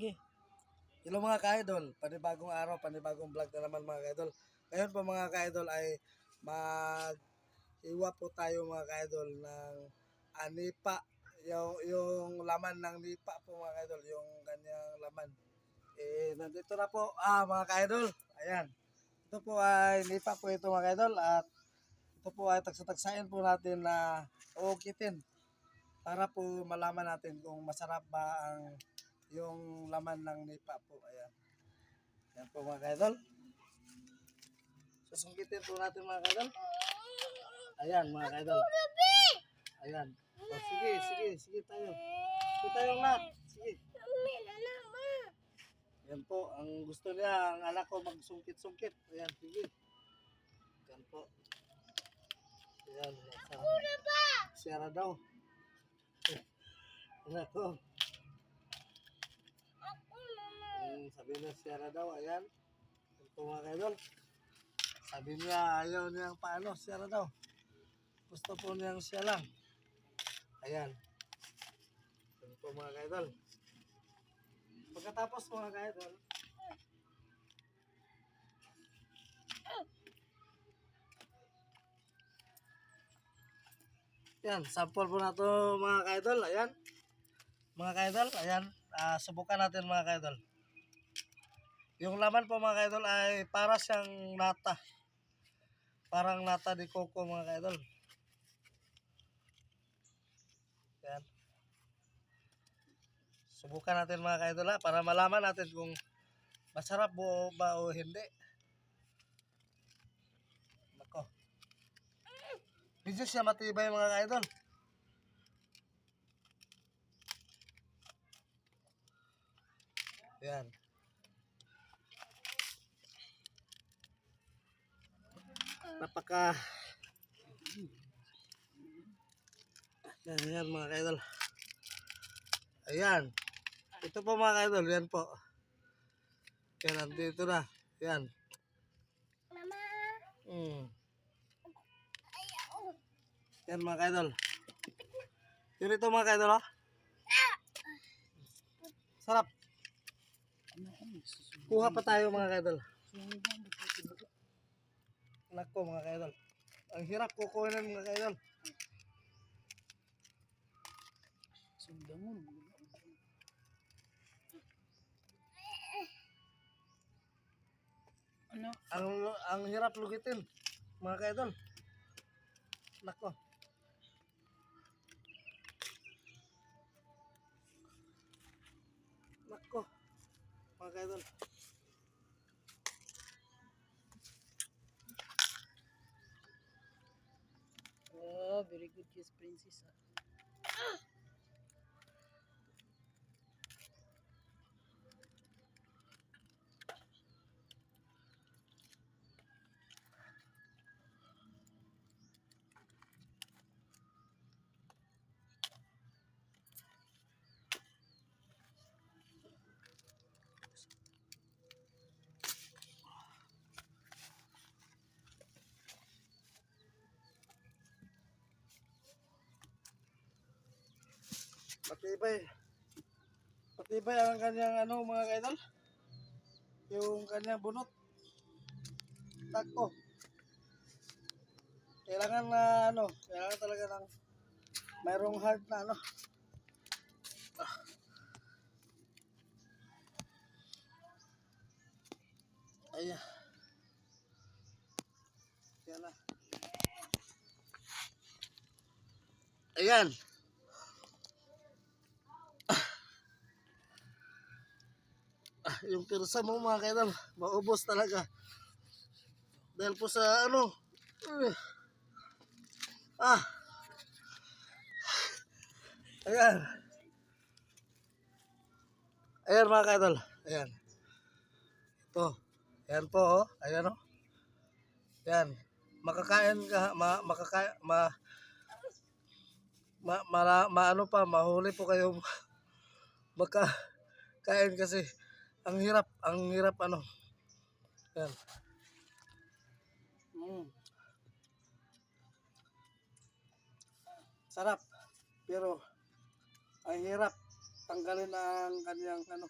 Ge. Hello mga ka-idol, panibagong araw, panibagong vlog na naman mga ka-idol. Ngayon po mga ka-idol ay mag iwa po tayo mga ka-idol ng anipa. Yung, yung laman ng nipa po mga ka-idol, yung kanyang laman. Eh, nandito na po, ah mga ka-idol, ayan. Ito po ay nipa po ito mga ka-idol at ito po ay tagsa-tagsain po natin na uukitin para po malaman natin kung masarap ba ang yung laman ng nipa po. Ayan. Ayan po mga kaidol. Susungkitin po natin mga kaidol. Ayan mga kaidol. Ayan. O, sige, sige, sige tayo. Sige tayong lahat. Sige. Ayan po. Ang gusto niya, ang anak ko magsungkit-sungkit. Ayan, sige. Ayan po. Ayan. Sa, Sierra daw. Anak ko. Mm, sabi niya Sierra daw, ayan. Ito mga kaidol. Sabi niya, ayaw niyang paano, Sierra daw. Gusto po niyang siya lang. Ayan. Ito mga kaidol. Pagkatapos mga kaidol, Yan, sample po na to mga kaidol. Ayan. Mga kaidol, ayan. Ah, subukan natin mga kaidol. Yung laman po mga kaidol ay para siyang nata. Parang nata de coco mga kaidol. Yan. Subukan natin mga kaidol ha, para malaman natin kung masarap po ba o hindi. Nako. Medyo siya matibay mga kaidol. Yan. Napaka Yan, yan mga kaidol. Ayan. Ito po mga kaidol, yan po. Yan, nandito na. Yan. Mama, Mm. Yan mga kaidol. Yun ito mga kaidol, oh. Sarap. Kuha pa tayo mga kaidol. Nako mga kaidol. Ang hirap kukunin mga kaidol. Sundangon. Ano? Ang ang hirap lugitin mga kaidol. Nako. Nako. Mga kaidol. Very good yes, princess. Matibay. Matibay ang kanyang ano mga kaidol. Yung kanyang bunot. Tako. Kailangan na ano, kailangan talaga ng mayroong hard na ano. Ah. Ayan. Yan na. Ayan. Yung pirsa mo mga kaidol, maubos talaga. Dahil po sa ano, uh, ah, ayan. Ayan mga kaidol, ayan. Ito, ayan po oh, ayan oh. Ayan, makakain ka, ma, makakain, ma, ma, ma, ma, ano pa, mahuli po kayo makakain kasi ang hirap, ang hirap ano. Yan. Mm. Sarap. Pero ang hirap tanggalin ang kanyang ano